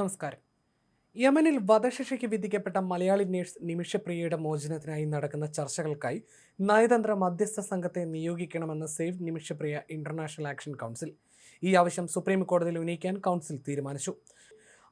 നമസ്കാരം. യമനിൽ വധശിക്ഷയ്ക്ക് വിധിക്കപ്പെട്ട മലയാളി നേഴ്സ് നിമിഷപ്രിയയുടെ മോചനത്തിനായി നടക്കുന്ന ചർച്ചകൾക്കായി നയതന്ത്ര മധ്യസ്ഥ സംഘത്തെ നിയോഗിക്കണമെന്ന് save Nimishapriya international action council ഈ ആവശ്യം സുപ്രീം കോടതിയിൽ ഉന്നയിക്കാൻ കൗൺസിൽ തീരുമാനിച്ചു.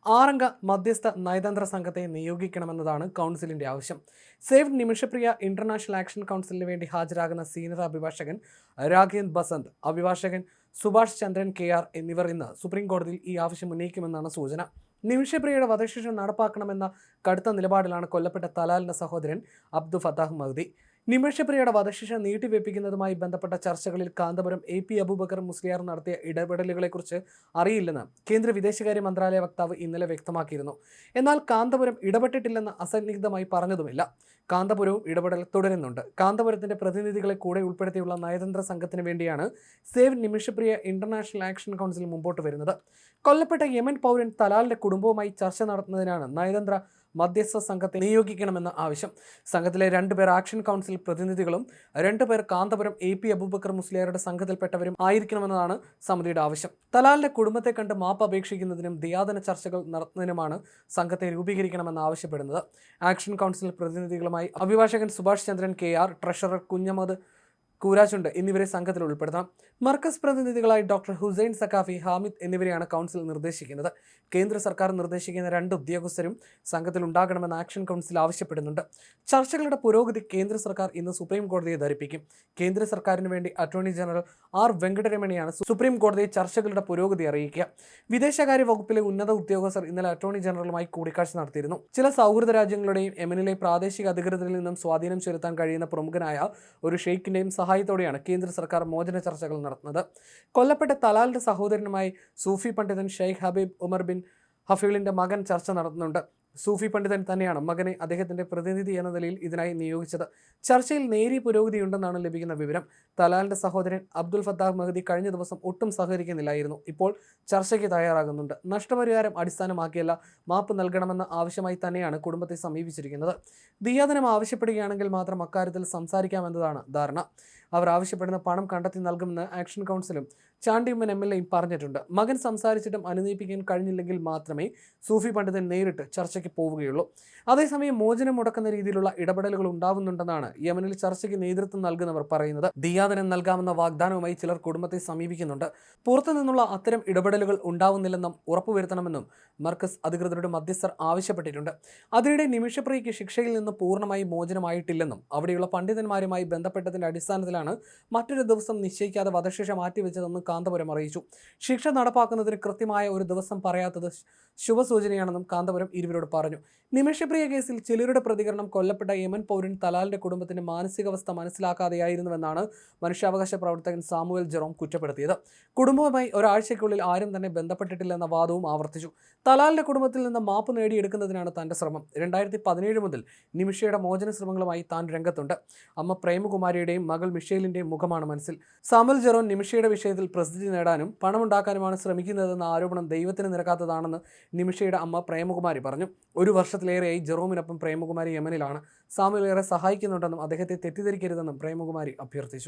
ആറംഗ മധ്യസ്ഥ നയതന്ത്ര സംഘത്തെ നിയോഗിക്കണമെന്നതാണ് കൗൺസിലിന്റെ ആവശ്യം. സേവ് നിമിഷപ്രിയ ഇന്റർനാഷണൽ ആക്ഷൻ കൗൺസിലിന് വേണ്ടി ഹാജരാകുന്ന സീനിയർ അഭിഭാഷകൻ രാഘേന്ദ് ബസന്ത് അഭിഭാഷകൻ സുഭാഷ് ചന്ദ്രൻ കെ ആർ എന്നിവർ ഇന്ന് സുപ്രീം കോടതിയിൽ ഈ ആവശ്യം ഉന്നയിക്കുമെന്നാണ് സൂചന. നിമിഷപ്രിയയുടെ വധശിക്ഷ നടപ്പാക്കണമെന്ന കടുത്ത നിലപാടിലാണ് കൊല്ലപ്പെട്ട തലാലിന്റെ സഹോദരൻ അബ്ദു ഫത്താഹ് മഹ്ദി നിമിഷപ്രിയയുടെ വധശിക്ഷ നീട്ടിവെപ്പിക്കുന്നതുമായി ബന്ധപ്പെട്ട ചർച്ചകളിൽ കാന്തപുരം എ പി അബൂബക്കർ മുസ്ലിയാർ നടത്തിയ ഇടപെടലുകളെക്കുറിച്ച് അറിയില്ലെന്ന് കേന്ദ്ര വിദേശകാര്യ മന്ത്രാലയ വക്താവ് ഇന്നലെ വ്യക്തമാക്കിയിരുന്നു. എന്നാൽ കാന്തപുരം ഇടപെട്ടിട്ടില്ലെന്ന് അസന്നിഗ്ധമായി പറഞ്ഞതുമില്ല. കാന്തപുരവും ഇടപെടൽ തുടരുന്നുണ്ട്. കാന്തപുരത്തിന്റെ പ്രതിനിധികളെ കൂടെ ഉൾപ്പെടുത്തിയുള്ള നയതന്ത്ര സംഘത്തിന് വേണ്ടിയാണ് save Nimishapriya international action council മുമ്പോട്ട് വരുന്നത്. കൊല്ലപ്പെട്ട യമൻ പൗരൻ തലാലിന്റെ കുടുംബവുമായി ചർച്ച നടത്തുന്നതിനാണ് നയതന്ത്ര മധ്യസ്ഥ സംഘത്തെ നിയോഗിക്കണമെന്ന ആവശ്യം. സംഘത്തിലെ രണ്ടുപേർ ആക്ഷൻ കൗൺസിൽ പ്രതിനിധികളും രണ്ടുപേർ കാന്തപുരം എ പി അബൂബക്കർ മുസ്ലിയാരുടെ സംഘത്തിൽപ്പെട്ടവരും ആയിരിക്കണമെന്നതാണ് സമിതിയുടെ ആവശ്യം. തലാലിന്റെ കുടുംബത്തെ കണ്ട് മാപ്പ് അപേക്ഷിക്കുന്നതിനും ദിയാദന ചർച്ചകൾ നടത്തുന്നതിനുമാണ് സംഘത്തെ രൂപീകരിക്കണമെന്ന് ആവശ്യപ്പെടുന്നത്. ആക്ഷൻ കൗൺസിൽ പ്രതിനിധികളുമായി അഭിഭാഷകൻ Subhash Chandran K R treasurer Kunhammad Koorachundu എന്നിവരെ സംഘത്തിൽ ഉൾപ്പെടുത്താം മർക്കസ് പ്രതിനിധികളായി ഡോക്ടർ ഹുസൈൻ സക്കാഫി ഹാമിദ് എന്നിവരെയാണ് കൗൺസിൽ നിർദ്ദേശിക്കുന്നത്. കേന്ദ്ര സർക്കാർ നിർദ്ദേശിക്കുന്ന രണ്ട് ഉദ്യോഗസ്ഥരും സംഘത്തിൽ ഉണ്ടാകണമെന്ന് ആക്ഷൻ കൗൺസിൽ ആവശ്യപ്പെടുന്നുണ്ട്. ചർച്ചകളുടെ പുരോഗതി കേന്ദ്ര സർക്കാർ ഇന്ന് സുപ്രീം കോടതിയെ ധരിപ്പിക്കും. കേന്ദ്ര സർക്കാരിന് വേണ്ടി അറ്റോർണി ജനറൽ ആർ വെങ്കടരമണിയാണ് സുപ്രീം കോടതിയെ ചർച്ചകളുടെ പുരോഗതി അറിയിക്കുക. വിദേശകാര്യ വകുപ്പിലെ ഉന്നത ഉദ്യോഗസ്ഥർ ഇന്നലെ അറ്റോർണി ജനറലുമായി കൂടിക്കാഴ്ച നടത്തിയിരുന്നു. ചില സൗഹൃദ രാജ്യങ്ങളുടെയും യമനിലെ പ്രാദേശിക അധികൃതരിൽ നിന്നും സ്വാധീനം ചെലുത്താൻ കഴിയുന്ന പ്രമുഖനായ ഒരു ഷെയ്ഖിന്റെയും സഹായത്തോടെയാണ് കേന്ദ്ര സർക്കാർ മോചന ചർച്ചകൾ നടത്തുന്നത്. കൊല്ലപ്പെട്ട തലാലിന്റെ സഹോദരനുമായി സൂഫി പണ്ഡിതൻ ഷെയ്ഖ് ഹബീബ് ഉമർ ബിൻ ഹഫീലിന്റെ മകൻ ചർച്ച നടത്തുന്നുണ്ട്. സൂഫി പണ്ഡിതൻ തന്നെയാണ് മകനെ അദ്ദേഹത്തിന്റെ പ്രതിനിധി എന്ന നിലയിൽ ഇതിനായി നിയോഗിച്ചത്. ചർച്ചയിൽ നേരിയ പുരോഗതിയുണ്ടെന്നാണ് ലഭിക്കുന്ന വിവരം. തലാലിന്റെ സഹോദരൻ അബ്ദുൽ ഫത്താഹ് മഹദി കഴിഞ്ഞ ദിവസം ഒട്ടും സഹകരിക്കുന്നില്ലായിരുന്നു. ഇപ്പോൾ ചർച്ചയ്ക്ക് തയ്യാറാകുന്നുണ്ട്. നഷ്ടപരിഹാരം അടിസ്ഥാനമാക്കിയല്ല മാപ്പ് നൽകണമെന്ന ആവശ്യമായി തന്നെയാണ് കുടുംബത്തെ സമീപിച്ചിരിക്കുന്നത്. ദിയാദനം ആവശ്യപ്പെടുകയാണെങ്കിൽ മാത്രം അക്കാര്യത്തിൽ സംസാരിക്കാമെന്നതാണ് ധാരണ. അവർ ആവശ്യപ്പെടുന്ന പണം കണ്ടെത്തി നൽകുമെന്ന് ആക്ഷൻ കൗൺസിലും ചാണ്ടിയമ്മൻ എം എൽ എയും പറഞ്ഞിട്ടുണ്ട്. മകൻ സംസാരിച്ചിട്ടും അനുനയിപ്പിക്കാൻ കഴിഞ്ഞില്ലെങ്കിൽ മാത്രമേ സൂഫി പണ്ഡിതൻ നേരിട്ട് ചർച്ചയ്ക്ക് പോവുകയുള്ളൂ. അതേസമയം മോചനം മുടക്കുന്ന രീതിയിലുള്ള ഇടപെടലുകൾ ഉണ്ടാവുന്നുണ്ടെന്നാണ് യമനിൽ ചർച്ചയ്ക്ക് നേതൃത്വം നൽകുന്നവർ പറയുന്നത്. ദിയാദനം നൽകാമെന്ന വാഗ്ദാനവുമായി ചിലർ കുടുംബത്തെ സമീപിക്കുന്നുണ്ട്. പുറത്തു നിന്നുള്ള അത്തരം ഇടപെടലുകൾ ഉണ്ടാവുന്നില്ലെന്നും ഉറപ്പുവരുത്തണമെന്നും മർക്കസ് അധികൃതരുടെ മധ്യസ്ഥർ ആവശ്യപ്പെട്ടിട്ടുണ്ട്. അതിനിടെ നിമിഷപ്രിയയ്ക്ക് ശിക്ഷയിൽ നിന്ന് പൂർണമായി മോചനമായിട്ടില്ലെന്നും അവിടെയുള്ള പണ്ഡിതന്മാരുമായി ബന്ധപ്പെട്ടതിന്റെ അടിസ്ഥാനത്തിലാണ് മറ്റൊരു ദിവസം നിശ്ചയിക്കാതെ വധശിക്ഷ മാറ്റിവെച്ചതെന്നും കാന്തപുരം അറിയിച്ചു. ശിക്ഷ നടപ്പാക്കുന്നതിന് കൃത്യമായ ഒരു ദിവസം പറയാത്തത് ശുഭസൂചനയാണെന്നും കാന്തപുരം ഇരുവരോട് പറഞ്ഞു. നിമിഷപ്രിയ കേസിൽ ചിലരുടെ പ്രതികരണം കൊല്ലപ്പെട്ട യമൻ പൗരൻ തലാലിന്റെ കുടുംബത്തിന്റെ മാനസികാവസ്ഥ മനസ്സിലാക്കാതെയായിരുന്നുവെന്നാണ് മനുഷ്യാവകാശ പ്രവർത്തകൻ സാമുവൽ ജെറോം കുറ്റപ്പെടുത്തിയത്. കുടുംബവുമായി ഒരാഴ്ചയ്ക്കുള്ളിൽ ആരും തന്നെ ബന്ധപ്പെട്ടിട്ടില്ലെന്ന വാദവും ആവർത്തിച്ചു. തലാലിന്റെ കുടുംബത്തിൽ നിന്ന് മാപ്പ് നേടിയെടുക്കുന്നതിനാണ് തന്റെ ശ്രമം. രണ്ടായിരത്തി പതിനേഴ് മുതൽ നിമിഷയുടെ മോചന ശ്രമങ്ങളുമായി താൻ രംഗത്തുണ്ട്. അമ്മ പ്രേമകുമാരിയുടെയും മകൾ മിഷേലിന്റെയും മുഖമാണ് മനസ്സിൽ. സാമുൽ ജെറോം നിമിഷയുടെ വിഷയത്തിൽ പ്രസിദ്ധി നേടാനും പണമുണ്ടാക്കാനുമാണ് ശ്രമിക്കുന്നതെന്ന ആരോപണം ദൈവത്തിന് നിരക്കാത്തതാണെന്ന് നിമിഷയുടെ അമ്മ പ്രേമകുമാരി പറഞ്ഞു. ഒരു വർഷത്തിലേറെയായി ജെറോമിനൊപ്പം പ്രേമകുമാരി യമനിലാണ്. സാമുലേറെ സഹായിക്കുന്നുണ്ടെന്നും അദ്ദേഹത്തെ തെറ്റിദ്ധരിക്കരുതെന്നും പ്രേമകുമാരി അഭ്യർത്ഥിച്ചു.